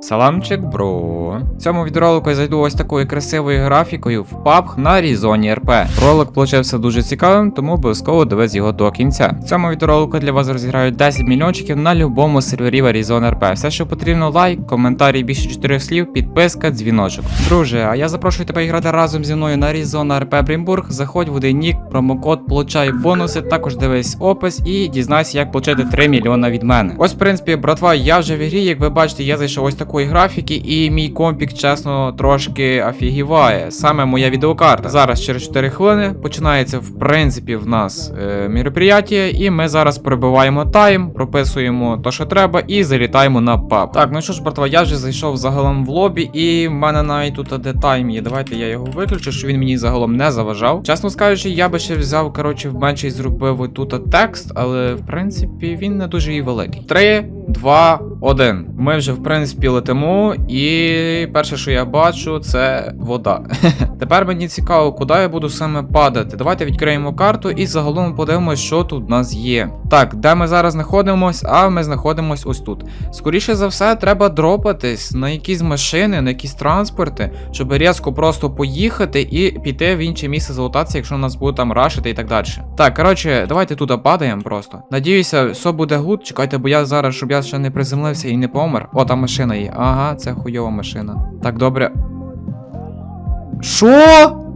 Саламчик, бро. В цьому відеоролику я зайду ось такою красивою графікою в PUBG на Різоні РП. Ролик получився дуже цікавим, тому обов'язково дивись його до кінця. В цьому відеоролику для вас розіграють 10 мільйончиків на любому сервері Різон РП. Все, що потрібно, лайк, коментарі більше 4 слів, підписка, дзвіночок. Друже, а я запрошую тебе грати разом зі мною на Різон РП Брімбург. Заходь в один нік, промокод, получай бонуси, також дивись опис і дізнайся, як отримати 3 мільйона від мене. Ось, в принципі, братва, я вже в ігрі, як ви бачите, я зайшов ось такої графіки, і мій компік, чесно, трошки офігіває. Саме моя відеокарта. Зараз через 4 хвилини починається, в принципі, в нас е, мероприятие, і ми зараз перебиваємо тайм, прописуємо то, що треба, і залітаємо на паб. Так, ну що ж, братва, я вже зайшов загалом в лобі, і в мене навіть тут де тайм є. Давайте я його виключу, щоб він мені загалом не заважав. Чесно скажучи, я би ще взяв, коротше, в менший зробив тут текст, але в принципі він не дуже і великий. Три, два, один. Ми вже в принципі летимо, і перше, що я бачу, це вода. Тепер мені цікаво, куди я буду саме падати. Давайте відкриємо карту і загалом подивимось, що тут в нас є. Так, де ми зараз знаходимось? А ми знаходимось ось тут. Скоріше за все, треба дропатись на якісь машини, на якісь транспорти, щоб різко просто поїхати і піти в інше місце залутатися, якщо нас буде там рашити і так далі. Так, коротше, давайте туди падаємо просто. Надіюся, все буде гуд. Чекайте, бо я зараз, щоб я ще не приземлився і не помер. О, там машина є. Ага, це хуйова машина. Так, добре. Що?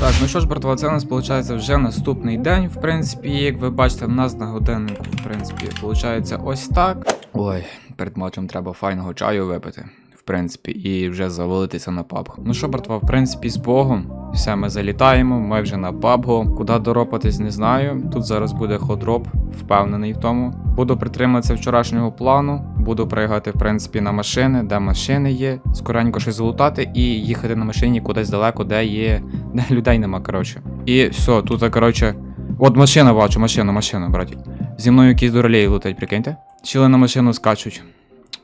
Так, ну що ж, братва, це у нас виходить вже наступний день. В принципі, як ви бачите, в нас на годиннику, в принципі, виходить ось так. Ой, перед матчем треба файного чаю випити. В принципі, і вже завалитися на пабг. Ну що, братва, в принципі, з Богом. Все, ми залітаємо, ми вже на пабгу. Куди доропатись, не знаю. Тут зараз буде ходроп, впевнений в тому. Буду притриматися вчорашнього плану, буду приїхати, в принципі, на машини, де машини є, скоренько щось залутати і їхати на машині кудись далеко, де є. де людей нема, коротше. І все, тут, коротше. От машина бачу, машина, машина, браті. Зі мною якісь дуралеї летять, прикиньте. Чили на машину скачуть.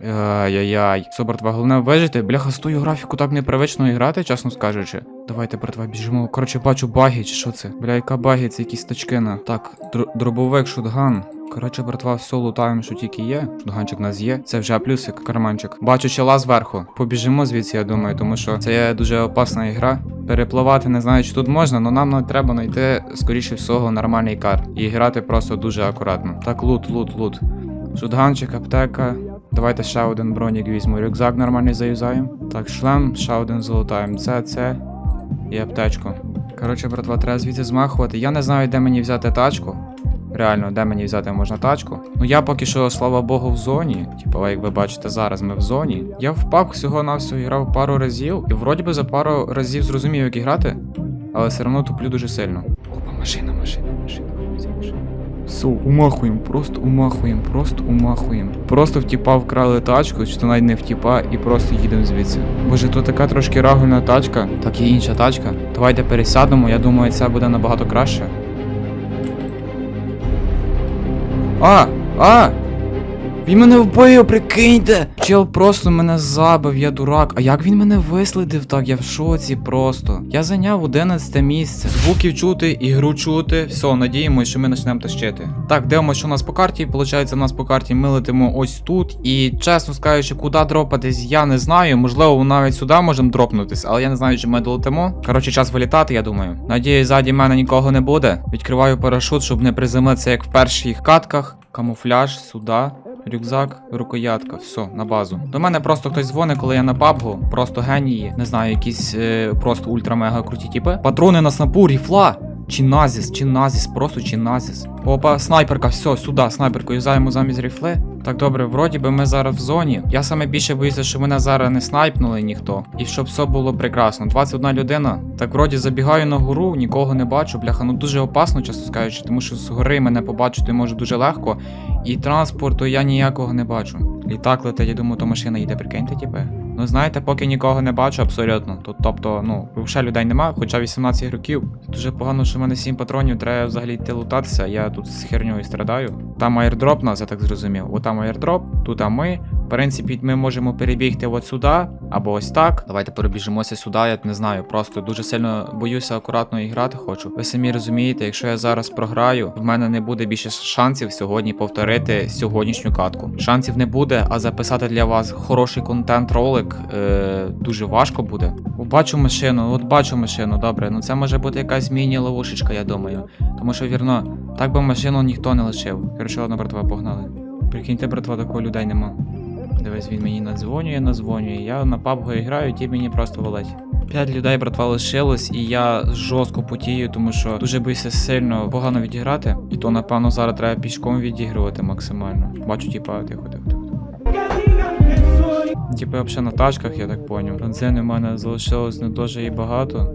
Ай-яй-яй. Все, братва, головне вижити. Бляха, з тою графіку так непривично грати, чесно скажучи. Давайте, братва, біжимо. Коротше, бачу баги, чи що це? Бля, яка баги, це якісь тачкина. Так, др- дробовик, шутган. Коротше, братва, все лутаємо, що тільки є. Шутганчик у нас є. Це вже плюсик, карманчик. Бачу чела зверху. Побіжимо звідси, я думаю, тому що це є дуже опасна ігра. Перепливати не знаю, чи тут можна, але нам треба знайти, скоріше всього, нормальний кар. І грати просто дуже акуратно. Так, лут, лут, лут. Шутганчик, аптека. Давайте ще один бронік візьму. Рюкзак нормальний заюзаємо. Так, шлем, ще один золотаємо. Це, це і аптечку. Коротше, братва, треба звідси змахувати. Я не знаю, де мені взяти тачку. Реально, де мені взяти можна тачку. Ну я поки що, слава Богу, в зоні. Типу, як ви бачите, зараз ми в зоні. Я в PUBG всього навсього грав пару разів, і вроді би за пару разів зрозумів, як грати, але все одно туплю дуже сильно. Опа, машина, машина, Все, умахуємо, просто умахуємо, просто умахуємо. Просто втіпа вкрали тачку, чи то навіть не втіпа, і просто їдемо звідси. Боже, то така трошки рагульна тачка, так і інша тачка. Давайте пересядемо, я думаю, це буде набагато краще. А! А! Він мене вбив, прикиньте! Чел просто мене забив, я дурак. А як він мене вислідив так? Я в шоці просто. Я зайняв 11 місце. Звуків чути, ігру чути. Все, надіємося, що ми почнемо тащити. Так, дивимося, що у нас по карті. Получається, у нас по карті ми летимо ось тут. І чесно скажучи, куди дропатись, я не знаю. Можливо, навіть сюди можемо дропнутись, але я не знаю, чи ми долетимо. Коротше, час вилітати, я думаю. Надіюсь, ззаді мене нікого не буде. Відкриваю парашут, щоб не приземлитися, як в перших катках. Камуфляж сюди. Рюкзак, рукоятка, все, на базу. До мене просто хтось дзвонить, коли я на пабгу, просто генії, не знаю, якісь е, просто ультра-мега круті типи. Патрони на снапу, ріфла. Чи назіс, чи назіс, просто чи назіс. Опа, снайперка, все, сюди, снайперку юзаємо замість ріфли. Так добре, вроді би ми зараз в зоні. Я саме більше боюся, що мене зараз не снайпнули ніхто. І щоб все було прекрасно. 21 людина. Так вроді забігаю на гору, нікого не бачу. Бляха, ну дуже опасно, чесно скажучи, тому що з гори мене побачити може дуже легко. І транспорту я ніякого не бачу. Літак летить, я думаю, то машина їде, прикиньте, тіпи. Ну знаєте, поки нікого не бачу, абсолютно. Тут, тобто, ну, взагалі людей нема, хоча 18 років. Дуже погано, що в мене 7 патронів, треба взагалі йти лутатися. Я тут з херньою страдаю. Там аірдроп нас, я так зрозумів. Отам аірдроп, тут а ми. В принципі, ми можемо перебігти от сюди, або ось так. Давайте перебіжимося сюди, я не знаю. Просто дуже сильно боюся акуратно і грати хочу. Ви самі розумієте, якщо я зараз програю, в мене не буде більше шансів сьогодні повторити сьогоднішню катку. Шансів не буде, а записати для вас хороший контент-ролик е, дуже важко буде. Бачу машину, от бачу машину, добре. Ну це може бути якась міні-ловушечка, я думаю. Тому що вірно, так би машину ніхто не лишив. Коротше, ладно, братва, погнали. Прикиньте, братва, такого людей нема. Дивись, він мені надзвонює, надзвонює. Я на PUBG граю, ті мені просто валить. П'ять людей, братва, лишилось, і я жорстко потію, тому що дуже боюся сильно погано відіграти. І то, напевно, зараз треба пішком відігрувати максимально. Бачу, типа, тихо, тихо, тихо. Типа, взагалі на тачках, я так поняв. Бензину в мене залишилось не дуже і багато.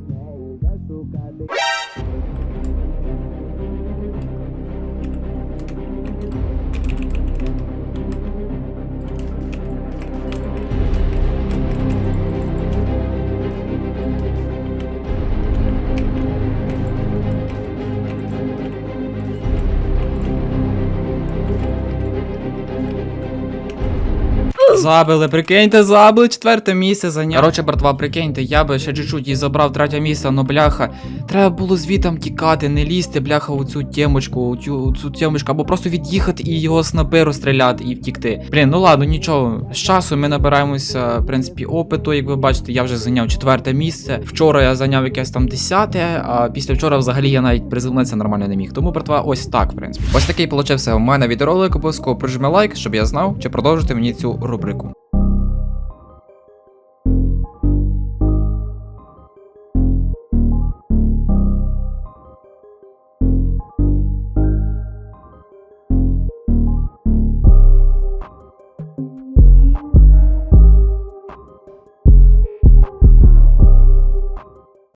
Забили, прикиньте, забили четверте місце зайняв. Короче, братва, прикиньте, я би ще чуть-чуть і забрав третє місце, но бляха. Треба було звітом тікати, не лізти, бляха, у цю темочку, у цю, у цю темочку, або просто від'їхати і його снайпи розстріляти і втікти. Блін, ну ладно, нічого. З часу ми набираємося, в принципі, опиту, як ви бачите, я вже зайняв четверте місце. Вчора я зайняв якесь там десяте, а після вчора взагалі я навіть приземлитися нормально не міг. Тому, братва, ось так, в принципі. Ось такий получився у мене відеоролик. Обов'язково прижми лайк, щоб я знав, чи продовжити мені цю рубрику. precum.